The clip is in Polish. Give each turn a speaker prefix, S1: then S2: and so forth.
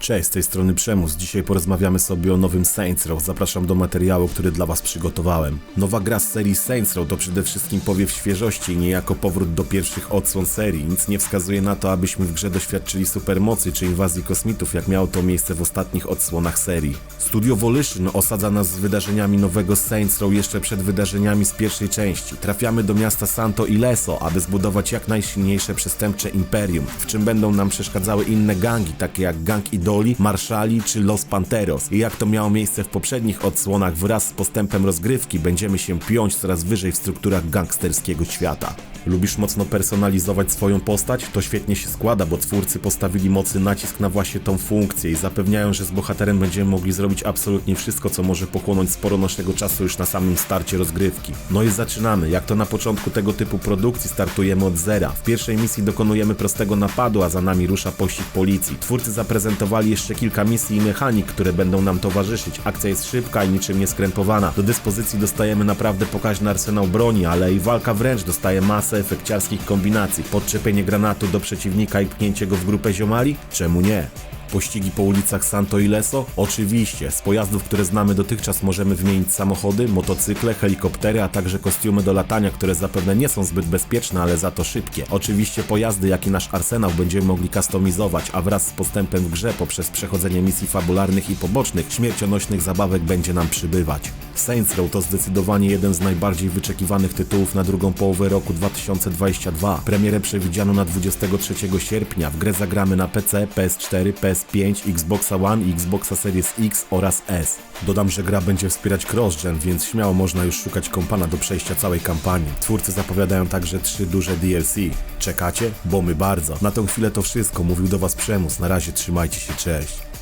S1: Cześć, z tej strony Przemus. Dzisiaj porozmawiamy sobie o nowym Saints Row. Zapraszam do materiału, który dla Was przygotowałem. Nowa gra z serii Saints Row to przede wszystkim powiew świeżości i niejako powrót do pierwszych odsłon serii. Nic nie wskazuje na to, abyśmy w grze doświadczyli supermocy czy inwazji kosmitów, jak miało to miejsce w ostatnich odsłonach serii. Studio Volition osadza nas z wydarzeniami nowego Saints Row jeszcze przed wydarzeniami z pierwszej części. Trafiamy do miasta Santo Ileso, aby zbudować jak najsilniejsze przestępcze imperium, w czym będą nam przeszkadzały inne gangi, takie jak gang Idoli, Marszali czy Los Panteros. I jak to miało miejsce w poprzednich odsłonach, wraz z postępem rozgrywki będziemy się piąć coraz wyżej w strukturach gangsterskiego świata. Lubisz mocno personalizować swoją postać? To świetnie się składa, bo twórcy postawili mocny nacisk na właśnie tą funkcję i zapewniają, że z bohaterem będziemy mogli zrobić absolutnie wszystko, co może pochłonąć sporo naszego czasu już na samym starcie rozgrywki. No i zaczynamy. Jak to na początku tego typu produkcji startujemy od zera. W pierwszej misji dokonujemy prostego napadu, a za nami rusza pościg policji. Twórcy zaprezentowali jeszcze kilka misji i mechanik, które będą nam towarzyszyć. Akcja jest szybka i niczym nieskrępowana. Do dyspozycji dostajemy naprawdę pokaźny arsenał broni, ale i walka wręcz dostaje masę efekciarskich kombinacji. Podczepienie granatu do przeciwnika i pchnięcie go w grupę ziomali? Czemu nie? Pościgi po ulicach Santo Ileso? Oczywiście. Z pojazdów, które znamy dotychczas możemy wymienić samochody, motocykle, helikoptery, a także kostiumy do latania, które zapewne nie są zbyt bezpieczne, ale za to szybkie. Oczywiście pojazdy, jak i nasz arsenał będziemy mogli kustomizować, a wraz z postępem w grze poprzez przechodzenie misji fabularnych i pobocznych, śmiercionośnych zabawek będzie nam przybywać. Saints Row to zdecydowanie jeden z najbardziej wyczekiwanych tytułów na drugą połowę roku 2022. Premierę przewidziano na 23 sierpnia. W grę zagramy na PC, PS4, PS5, Xbox One i Xbox Series X oraz S. Dodam, że gra będzie wspierać cross-gen, więc śmiało można już szukać kompana do przejścia całej kampanii. Twórcy zapowiadają także trzy duże DLC. Czekacie? Bo my bardzo. Na tą chwilę to wszystko. Mówił do Was Przemus. Na razie trzymajcie się, cześć.